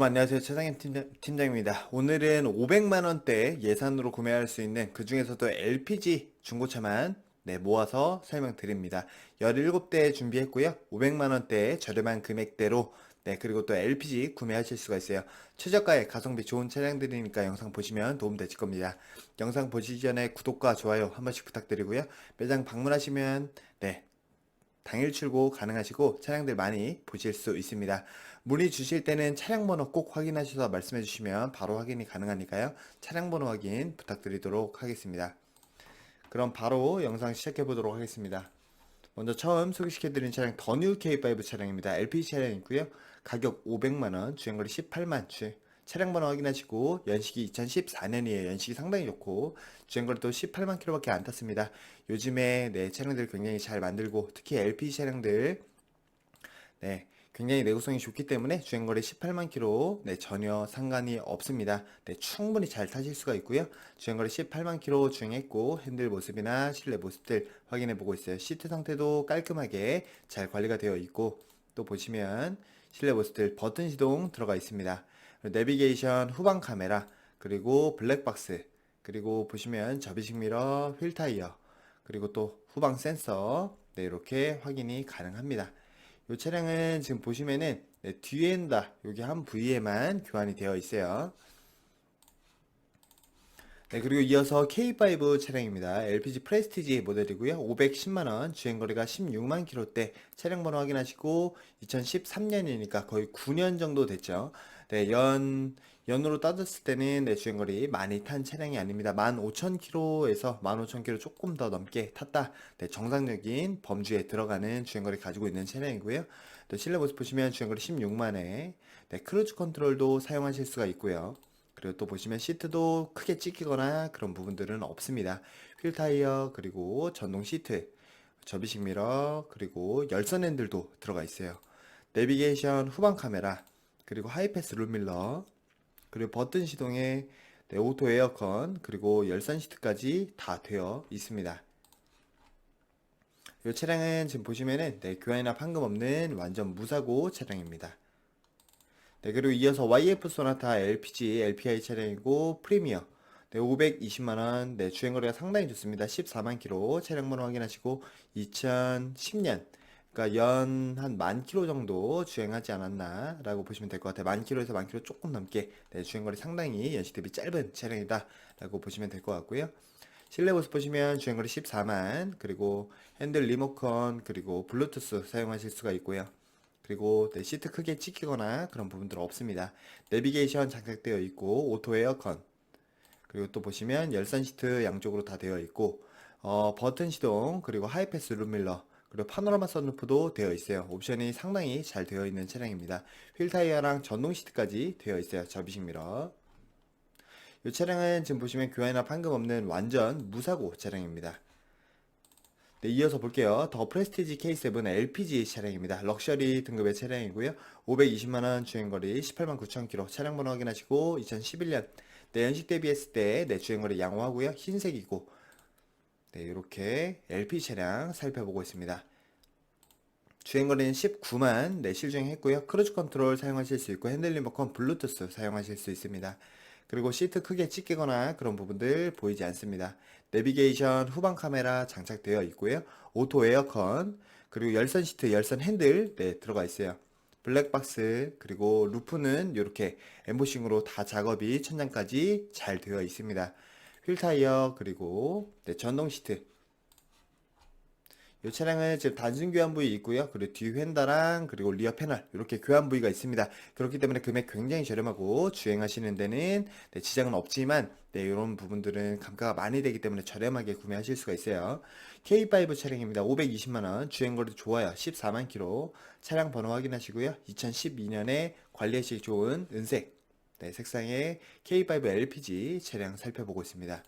안녕하세요. 최상임 팀장, 팀장입니다. 오늘은 500만 원대 예산으로 구매할 수 있는 그 중에서도 LPG 중고차만 네, 모아서 설명드립니다. 17대 준비했고요. 500만 원대 저렴한 금액대로 네, 그리고 또 LPG 구매하실 수가 있어요. 최저가에 가성비 좋은 차량들이니까 영상 보시면 도움 되실 겁니다. 영상 보시기 전에 구독과 좋아요 한 번씩 부탁드리고요. 매장 방문하시면 네, 당일 출고 가능하시고 차량들 많이 보실 수 있습니다. 문의 주실 때는 차량 번호 꼭 확인하셔서 말씀해 주시면 바로 확인이 가능하니까요. 차량 번호 확인 부탁드리도록 하겠습니다. 그럼 바로 영상 시작해 보도록 하겠습니다. 먼저 처음 소개시켜 드린 차량 더뉴 K5 차량입니다. LPG 차량이고요. 가격 500만원, 주행거리 18만 주. 차량 번호 확인하시고 연식이 2014년이에요. 연식이 상당히 좋고 주행거리도 18만 킬로밖에 안 탔습니다. 요즘에 네, 차량들 굉장히 잘 만들고 특히 LPG 차량들 네, 굉장히 내구성이 좋기 때문에 주행거리 18만 킬로 네, 전혀 상관이 없습니다. 네, 충분히 잘 타실 수가 있고요. 주행거리 18만 킬로 주행했고 핸들 모습이나 실내 모습들 확인해 보고 있어요. 시트 상태도 깔끔하게 잘 관리가 되어 있고 또 보시면 실내 모습들 버튼 시동 들어가 있습니다. 내비게이션 후방 카메라 그리고 블랙박스 그리고 보시면 접이식 미러 휠 타이어 그리고 또 후방 센서 네, 이렇게 확인이 가능합니다. 이 차량은 지금 보시면은 네, 뒤엔 다 여기 한 부위에만 교환이 되어 있어요. 네, 그리고 이어서 K5 차량입니다. LPG 프레스티지 모델이고요. 510만원, 주행거리가 16만 킬로대, 차량 번호 확인하시고, 2013년이니까 거의 9년 정도 됐죠. 네, 연, 연으로 따졌을 때는 네, 주행거리 많이 탄 차량이 아닙니다. 15,000km에서 15,000km 조금 더 넘게 탔다. 네, 정상적인 범주에 들어가는 주행거리 가지고 있는 차량이고요. 또 실내 모습 보시면 주행거리 16만에, 네, 크루즈 컨트롤도 사용하실 수가 있고요. 그리고 또 보시면 시트도 크게 찢기거나 그런 부분들은 없습니다. 휠 타이어 그리고 전동 시트, 접이식 미러 그리고 열선 핸들도 들어가 있어요. 내비게이션 후방 카메라 그리고 하이패스 룸밀러 그리고 버튼 시동에 네, 오토 에어컨 그리고 열선 시트까지 다 되어 있습니다. 이 차량은 지금 보시면은 네, 교환이나 판금 없는 완전 무사고 차량입니다. 네, 그리고 이어서 YF 소나타 LPG, LPI 차량이고 프리미어. 네, 520만원. 네, 주행거리가 상당히 좋습니다. 14만 킬로. 차량 번호 확인하시고 2010년. 그러니까 연 한 만 킬로 정도 주행하지 않았나라고 보시면 될 것 같아요. 만 킬로에서 만 킬로 조금 넘게 네, 주행거리 상당히 연식 대비 짧은 차량이다라고 보시면 될 것 같고요. 실내 모습 보시면 주행거리 14만 그리고 핸들 리모컨 그리고 블루투스 사용하실 수가 있고요. 그리고 네, 시트 크게 찢기거나 그런 부분들 없습니다. 내비게이션 장착되어 있고 오토 에어컨 그리고 또 보시면 열선 시트 양쪽으로 다 되어 있고 어, 버튼 시동 그리고 하이패스 룸밀러 그리고 파노라마 선루프도 되어 있어요. 옵션이 상당히 잘 되어 있는 차량입니다. 휠 타이어랑 전동 시트까지 되어 있어요. 접이식 미러. 이 차량은 지금 보시면 교환이나 판금 없는 완전 무사고 차량입니다. 네, 이어서 볼게요. 더 프레스티지 K7 LPG 차량입니다. 럭셔리 등급의 차량이고요. 520만원 주행거리 18만 9천 킬로 차량 번호 확인하시고 2011년 네, 연식 대비했을 때 네, 주행거리 양호하고요. 흰색이고 네, 이렇게 LPG 차량 살펴보고 있습니다. 주행거리는 19만 네, 실주행했고요. 크루즈 컨트롤 사용하실 수 있고 핸들 리모컨 블루투스 사용하실 수 있습니다. 그리고 시트 크게 찢기거나 그런 부분들 보이지 않습니다. 내비게이션 후방 카메라 장착되어 있고요. 오토 에어컨, 그리고 열선 시트, 열선 핸들 네, 들어가 있어요. 블랙박스, 그리고 루프는 이렇게 엠보싱으로 다 작업이 천장까지 잘 되어 있습니다. 휠 타이어, 그리고 네, 전동 시트, 이 차량은 지금 단순 교환 부위 있고요. 그리고 뒤 휀다랑 그리고 리어 패널 이렇게 교환 부위가 있습니다. 그렇기 때문에 금액 굉장히 저렴하고 주행하시는 데는 네, 지장은 없지만 네, 이런 부분들은 감가가 많이 되기 때문에 저렴하게 구매하실 수가 있어요. K5 차량입니다. 520만 원. 주행거리도 좋아요. 14만 킬로. 차량 번호 확인하시고요. 2012년에 관리하시기 좋은 은색 네, 색상의 K5 LPG 차량 살펴보고 있습니다.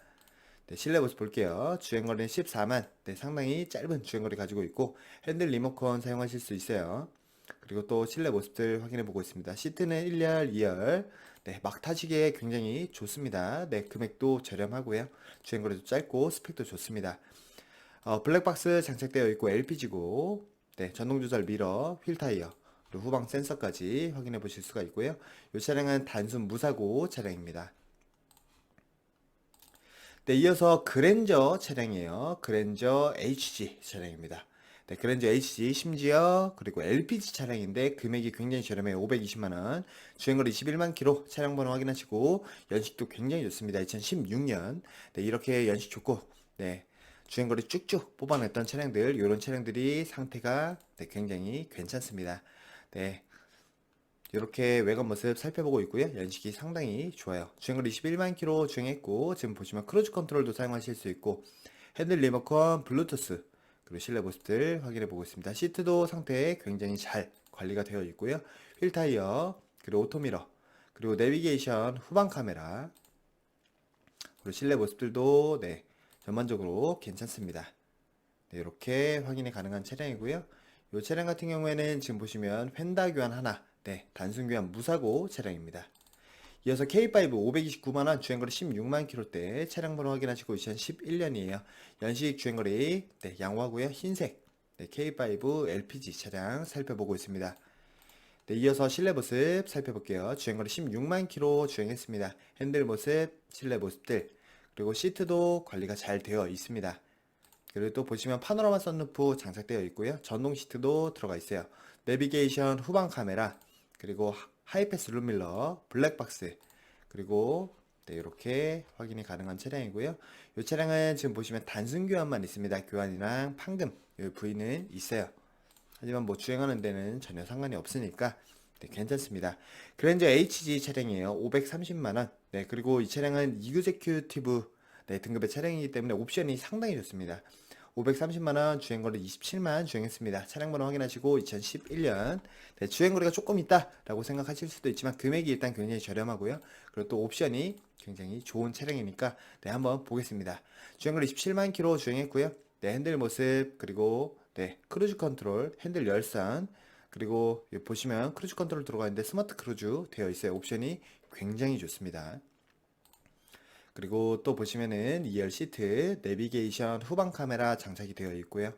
네, 실내 모습 볼게요. 주행거리는 14만. 네, 상당히 짧은 주행거리 가지고 있고 핸들 리모컨 사용하실 수 있어요. 그리고 또 실내 모습들 확인해 보고 있습니다. 시트는 1열, 2열. 네, 막 타시기에 굉장히 좋습니다. 네, 금액도 저렴하고요. 주행거리도 짧고 스펙도 좋습니다. 어, 블랙박스 장착되어 있고 LPG고 네, 전동 조절 미러, 휠 타이어. 그리고 후방 센서까지 확인해 보실 수가 있고요. 이 차량은 단순 무사고 차량입니다. 네, 이어서 그랜저 차량이에요. 그랜저 HG 차량입니다. 네, 그랜저 HG 심지어 그리고 LPG 차량인데 금액이 굉장히 저렴해요. 520만 원. 주행거리 21만 킬로 차량 번호 확인하시고 연식도 굉장히 좋습니다. 2016년. 네, 이렇게 연식 좋고 네. 주행거리 쭉쭉 뽑아냈던 차량들, 이런 차량들이 상태가 네, 굉장히 괜찮습니다. 네. 이렇게 외관 모습 살펴보고 있고요. 연식이 상당히 좋아요. 주행거리 21만 킬로 주행했고 지금 보시면 크루즈 컨트롤도 사용하실 수 있고 핸들 리모컨, 블루투스 그리고 실내 모습들 확인해 보고 있습니다. 시트도 상태 굉장히 잘 관리가 되어 있고요. 휠 타이어 그리고 오토미러 그리고 내비게이션 후방 카메라 그리고 실내 모습들도 네 전반적으로 괜찮습니다. 네, 이렇게 확인이 가능한 차량이고요. 이 차량 같은 경우에는 지금 보시면 펜다 교환 하나, 네, 단순 교환 무사고 차량입니다. 이어서 K5 529만원 주행거리 16만 킬로대 차량 번호 확인하시고 2011년이에요. 연식 주행거리 네, 양호하고요. 흰색 네, K5 LPG 차량 살펴보고 있습니다. 네, 이어서 실내 모습 살펴볼게요. 주행거리 16만 킬로 주행했습니다. 핸들 모습, 실내 모습들 그리고 시트도 관리가 잘 되어 있습니다. 그리고 또 보시면 파노라마 썬루프 장착되어 있고요. 전동 시트도 들어가 있어요. 내비게이션 후방 카메라, 그리고 하- 하이패스 룸밀러, 블랙박스, 그리고 네, 이렇게 확인이 가능한 차량이고요. 이 차량은 지금 보시면 단순 교환만 있습니다. 교환이랑 판금 이 부위는 있어요. 하지만 뭐 주행하는 데는 전혀 상관이 없으니까 네, 괜찮습니다. 그랜저 HG 차량이에요. 530만 원. 네, 그리고 이 차량은 이그제큐티브 네, 등급의 차량이기 때문에 옵션이 상당히 좋습니다. 530만 원 주행거리 27만 주행했습니다. 차량 번호 확인하시고 2011년 네, 주행거리가 조금 있다 라고 생각하실 수도 있지만 금액이 일단 굉장히 저렴하고요. 그리고 또 옵션이 굉장히 좋은 차량이니까 네, 한번 보겠습니다. 주행거리 27만 킬로 주행했고요. 네, 핸들 모습 그리고 네, 크루즈 컨트롤, 핸들 열선 그리고 보시면 크루즈 컨트롤 들어가 있는데 스마트 크루즈 되어 있어요. 옵션이 굉장히 좋습니다. 그리고 또 보시면은 2열 시트, 내비게이션, 후방 카메라 장착이 되어 있고요.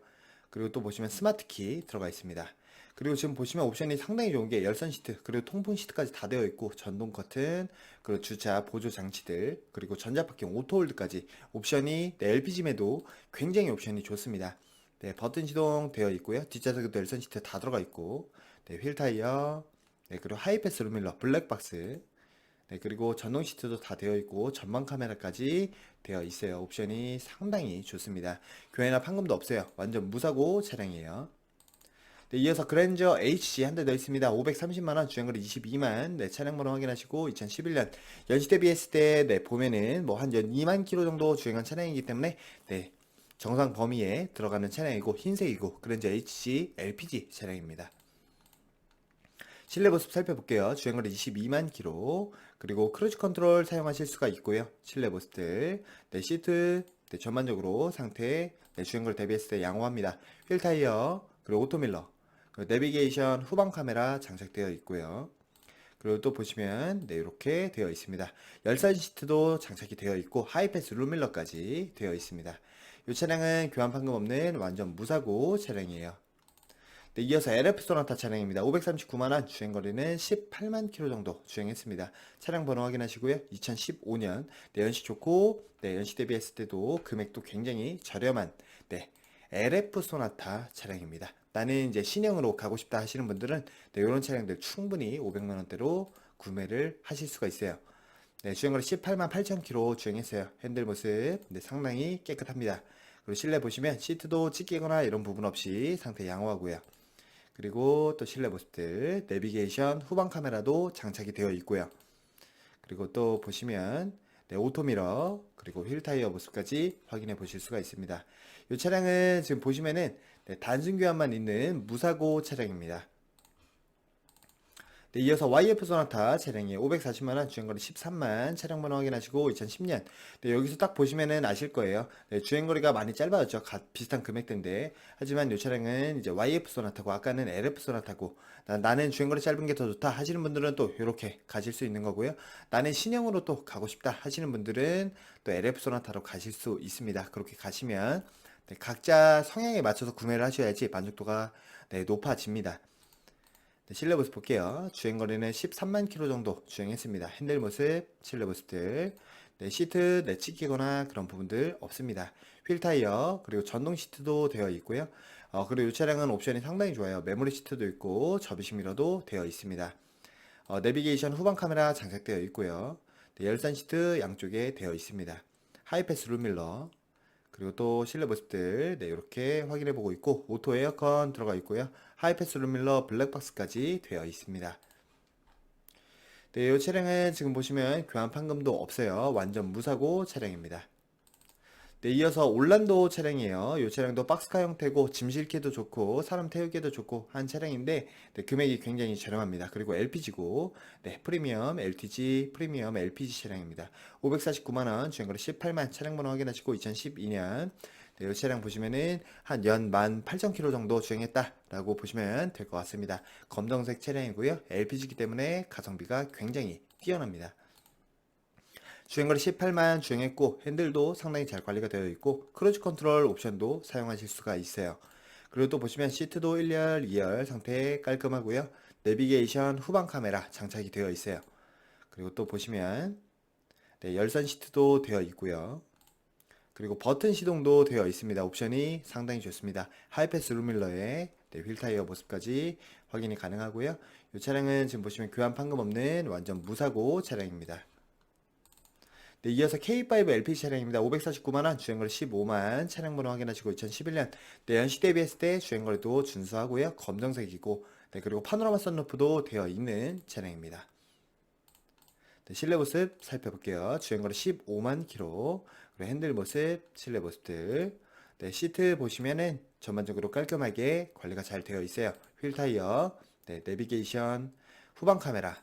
그리고 또 보시면 스마트 키 들어가 있습니다. 그리고 지금 보시면 옵션이 상당히 좋은 게 열선 시트, 그리고 통풍 시트까지 다 되어 있고 전동 커튼, 그리고 주차 보조 장치들, 그리고 전자 파킹 오토 홀드까지 옵션이 네, LPG매도 굉장히 옵션이 좋습니다. 네, 버튼 시동 되어 있고요. 뒷좌석에도 열선 시트 다 들어가 있고, 네, 휠 타이어, 네, 그리고 하이패스 루밀러, 블랙박스, 네, 그리고 전동 시트도 다 되어 있고 전방 카메라까지 되어 있어요. 옵션이 상당히 좋습니다. 교회나 판금도 없어요. 완전 무사고 차량이에요. 네, 이어서 그랜저 HG 한대 더 있습니다. 530만원, 주행거리 22만, 네, 차량 번호 확인하시고, 2011년, 연식 대비했을 때, 네, 보면은, 뭐, 한 연 2만 킬로 정도 주행한 차량이기 때문에, 네, 정상 범위에 들어가는 차량이고, 흰색이고, 그랜저 HG LPG 차량입니다. 실내 모습 살펴볼게요. 주행거리 22만 킬로 그리고 크루즈 컨트롤 사용하실 수가 있고요. 실내 모습들 네, 시트 네, 전반적으로 상태 네, 주행거리 대비했을 때 양호합니다. 휠 타이어 그리고 오토밀러 그리고 내비게이션 후방 카메라 장착되어 있고요. 그리고 또 보시면 네, 이렇게 되어 있습니다. 열선 시트도 장착이 되어 있고 하이패스 룸밀러까지 되어 있습니다. 이 차량은 교환 판금 없는 완전 무사고 차량이에요. 네, 이어서 LF 소나타 차량입니다. 539만원, 주행거리는 18만 킬로 정도 주행했습니다. 차량 번호 확인하시고요. 2015년, 네, 연식 좋고, 네, 연식 대비했을 때도 금액도 굉장히 저렴한, 네, LF 소나타 차량입니다. 나는 이제 신형으로 가고 싶다 하시는 분들은, 네, 이런 차량들 충분히 500만원대로 구매를 하실 수가 있어요. 네, 주행거리 18만 8천 킬로 주행했어요. 핸들 모습, 네, 상당히 깨끗합니다. 그리고 실내 보시면 시트도 찢기거나 이런 부분 없이 상태 양호하고요. 그리고 또 실내 모습들, 내비게이션, 후방 카메라도 장착이 되어 있고요. 그리고 또 보시면 네, 오토미러, 그리고 휠 타이어 모습까지 확인해 보실 수가 있습니다. 이 차량은 지금 보시면은 네, 단순 교환만 있는 무사고 차량입니다. 네, 이어서 YF 소나타 차량이 540만원, 주행거리 13만, 차량 번호 확인하시고 2010년. 네, 여기서 딱 보시면은 아실 거예요. 네, 주행거리가 많이 짧아졌죠. 가- 비슷한 금액대인데. 하지만 이 차량은 이제 YF 소나타고, 아까는 LF 소나타고, 나, 는 주행거리 짧은 게 더 좋다 하시는 분들은 또 이렇게 가실 수 있는 거고요. 나는 신형으로 또 가고 싶다 하시는 분들은 또 LF 소나타로 가실 수 있습니다. 그렇게 가시면 네, 각자 성향에 맞춰서 구매를 하셔야지 만족도가 네, 높아집니다. 네, 실내 모습 볼게요. 주행 거리는 13만 킬로 정도 주행했습니다. 핸들 모습, 실내 모습들. 네, 시트 내치기거나 그런 부분들 없습니다. 휠 타이어, 그리고 전동 시트도 되어 있고요. 어, 그리고 이 차량은 옵션이 상당히 좋아요. 메모리 시트도 있고, 접이식 미러도 되어 있습니다. 어, 내비게이션 후방 카메라 장착되어 있고요. 네, 열선 시트 양쪽에 되어 있습니다. 하이패스 룸밀러, 그리고 또 실내 모습들 네, 이렇게 확인해 보고 있고 오토 에어컨 들어가 있고요. 하이패스 룸밀러 블랙박스까지 되어 있습니다. 네, 이 차량은 지금 보시면 교환 판금도 없어요. 완전 무사고 차량입니다. 네, 이어서 올란도 차량이에요. 이 차량도 박스카 형태고 짐 실기도 좋고 사람 태우기도 좋고 한 차량인데 네, 금액이 굉장히 저렴합니다. 그리고 LPG고 네, 프리미엄 LTG 프리미엄 LPG 차량입니다. 549만 원, 주행거리 18만 차량 번호 확인하시고 2012년 네, 이 차량 보시면은 한 연 18,000km 정도 주행했다라고 보시면 될 것 같습니다. 검정색 차량이고요. LPG이기 때문에 가성비가 굉장히 뛰어납니다. 주행거리 18만 주행했고 핸들도 상당히 잘 관리가 되어 있고 크루즈 컨트롤 옵션도 사용하실 수가 있어요. 그리고 또 보시면 시트도 1열, 2열 상태 깔끔하고요. 내비게이션 후방 카메라 장착이 되어 있어요. 그리고 또 보시면 네, 열선 시트도 되어 있고요. 그리고 버튼 시동도 되어 있습니다. 옵션이 상당히 좋습니다. 하이패스 룸밀러에 네, 휠 타이어 모습까지 확인이 가능하고요. 이 차량은 지금 보시면 교환 판금 없는 완전 무사고 차량입니다. 네, 이어서 K5 LPG 차량입니다. 549만원, 주행거리 15만, 차량 번호 확인하시고 2011년, 네, 연식 대비했을 때 주행거리도 준수하고요. 검정색이고, 네, 그리고 파노라마 썬루프도 되어 있는 차량입니다. 네, 실내 모습 살펴볼게요. 주행거리 15만 킬로, 그리고 핸들 모습, 실내 모습들, 네, 시트 보시면은 전반적으로 깔끔하게 관리가 잘 되어 있어요. 휠 타이어, 네, 내비게이션, 후방 카메라,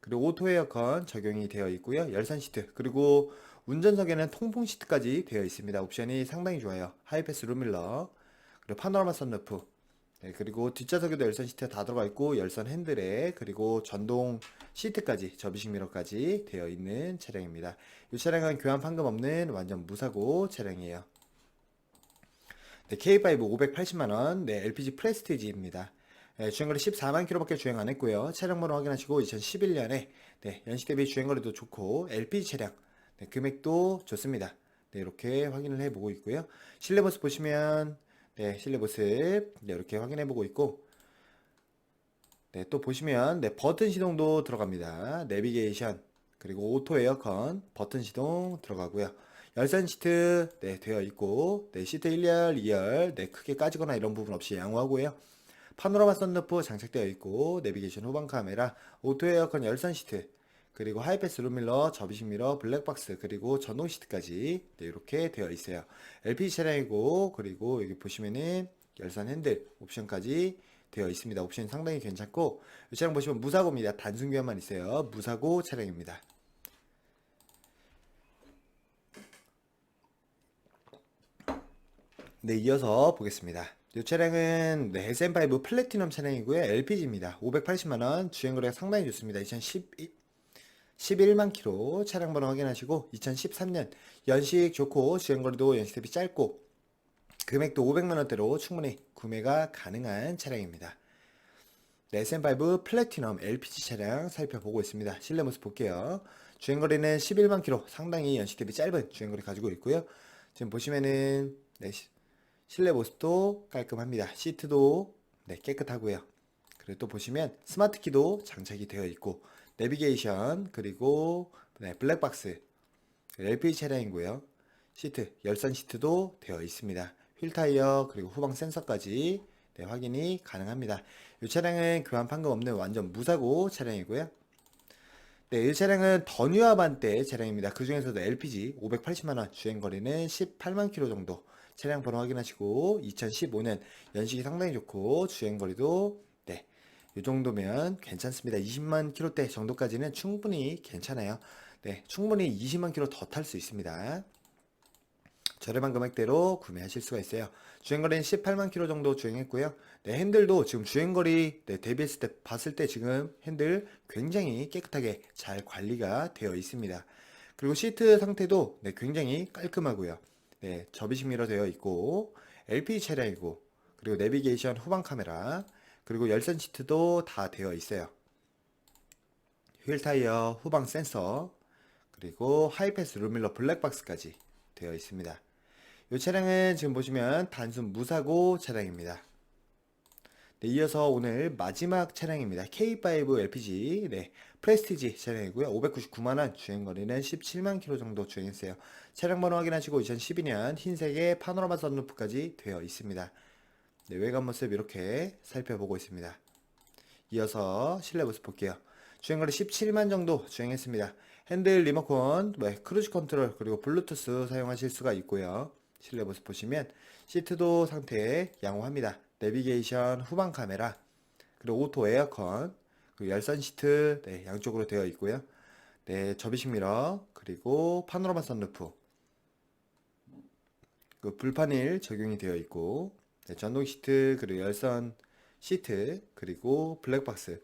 그리고 오토 에어컨 적용이 되어 있고요. 열선 시트 그리고 운전석에는 통풍 시트까지 되어 있습니다. 옵션이 상당히 좋아요. 하이패스 룸밀러 그리고 파노라마 선루프 네, 그리고 뒷좌석에도 열선 시트 다 들어가 있고 열선 핸들에 그리고 전동 시트까지 접이식 미러까지 되어 있는 차량입니다. 이 차량은 교환 판금 없는 완전 무사고 차량이에요. 네, K5 580만원, 네, LPG 프레스티지입니다. 네, 주행거리 14만 킬로밖에 주행 안 했고요. 차량 번호 확인하시고 2011년에 네, 연식 대비 주행거리도 좋고 LPG 차량 네, 금액도 좋습니다. 네, 이렇게 확인을 해보고 있고요. 실내 모습 보시면 네, 실내 모습 네, 이렇게 확인해 보고 있고 네, 또 보시면 네, 버튼 시동도 들어갑니다. 내비게이션 그리고 오토 에어컨 버튼 시동 들어가고요. 열선 시트 네, 되어 있고 네, 시트 1열, 2열 네, 크게 까지거나 이런 부분 없이 양호하고요. 파노라마 썬루프 장착되어 있고 내비게이션 후방 카메라, 오토 에어컨 열선 시트, 그리고 하이패스 룸밀러, 접이식 미러, 블랙박스, 그리고 전동 시트까지 네, 이렇게 되어 있어요. LPG 차량이고 그리고 여기 보시면은 열선 핸들 옵션까지 되어 있습니다. 옵션이 상당히 괜찮고 이 차량 보시면 무사고입니다. 단순 교환만 있어요. 무사고 차량입니다. 네, 이어서 보겠습니다. 이 차량은 네, SM5 플래티넘 차량이고요. LPG입니다. 580만원, 주행거리가 상당히 좋습니다. 2011, 11만 킬로 차량 번호 확인하시고 2013년 연식 좋고 주행거리도 연식 대비 짧고 금액도 500만원대로 충분히 구매가 가능한 차량입니다. 네, SM5 플래티넘 LPG 차량 살펴보고 있습니다. 실내 모습 볼게요. 주행거리는 11만 킬로 상당히 연식 대비 짧은 주행거리 가지고 있고요. 지금 보시면은 네, 실내 모습도 깔끔합니다. 시트도 네, 깨끗하고요. 그리고 또 보시면 스마트 키도 장착이 되어 있고 내비게이션 그리고 네, 블랙박스 LPG 차량이고요. 시트 열선 시트도 되어 있습니다. 휠 타이어 그리고 후방 센서까지 네, 확인이 가능합니다. 이 차량은 교환 판금 없는 완전 무사고 차량이고요. 네, 이 차량은 더 뉴아반대 차량입니다. 그 중에서도 LPG 580만원, 주행거리는 18만 킬로 정도. 차량 번호 확인하시고, 2015년 연식이 상당히 좋고, 주행 거리도, 네, 이 정도면 괜찮습니다. 20만 킬로대 정도까지는 충분히 괜찮아요. 네, 충분히 20만 킬로 더 탈 수 있습니다. 저렴한 금액대로 구매하실 수가 있어요. 주행거리는 18만 킬로 정도 주행했고요. 네, 핸들도 지금 주행거리 네, 대비했을 때 봤을 때 지금 핸들 굉장히 깨끗하게 잘 관리가 되어 있습니다. 그리고 시트 상태도 네, 굉장히 깔끔하고요. 네, 접이식 미러 되어 있고 LPG 차량이고 그리고 내비게이션 후방 카메라 그리고 열선 시트도 다 되어 있어요. 휠 타이어, 후방 센서, 그리고 하이패스 룸밀러 블랙박스까지 되어 있습니다. 이 차량은 지금 보시면 단순 무사고 차량입니다. 네, 이어서 오늘 마지막 차량입니다. K5 LPG 네, 프레스티지 차량이고요. 599만원, 주행거리는 17만 킬로 정도 주행했어요. 차량 번호 확인하시고 2012년 흰색의 파노라마 선루프까지 되어 있습니다. 네, 외관 모습 이렇게 살펴보고 있습니다. 이어서 실내 모습 볼게요. 주행거리 17만 정도 주행했습니다. 핸들 리모컨, 네, 크루즈 컨트롤, 그리고 블루투스 사용하실 수가 있고요. 실내 모습 보시면 시트도 상태 양호합니다. 내비게이션, 후방 카메라, 그리고 오토 에어컨, 그리고 열선 시트 네, 양쪽으로 되어 있고요. 네, 접이식 미러, 그리고 파노라마 선루프, 그 불판일 적용이 되어 있고, 네, 전동 시트, 그리고 열선 시트, 그리고 블랙박스,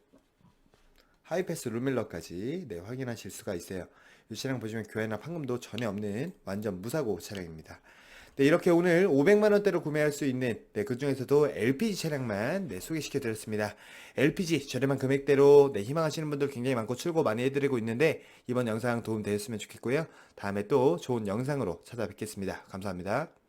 하이패스 룸밀러까지 네, 확인하실 수가 있어요. 이 차량 보시면 교회나 판금도 전혀 없는 완전 무사고 차량입니다. 네, 이렇게 오늘 500만 원대로 구매할 수 있는 네, 그 중에서도 LPG 차량만 네, 소개시켜 드렸습니다. LPG 저렴한 금액대로 네, 희망하시는 분들 굉장히 많고 출고 많이 해드리고 있는데 이번 영상 도움 되셨으면 좋겠고요. 다음에 또 좋은 영상으로 찾아뵙겠습니다. 감사합니다.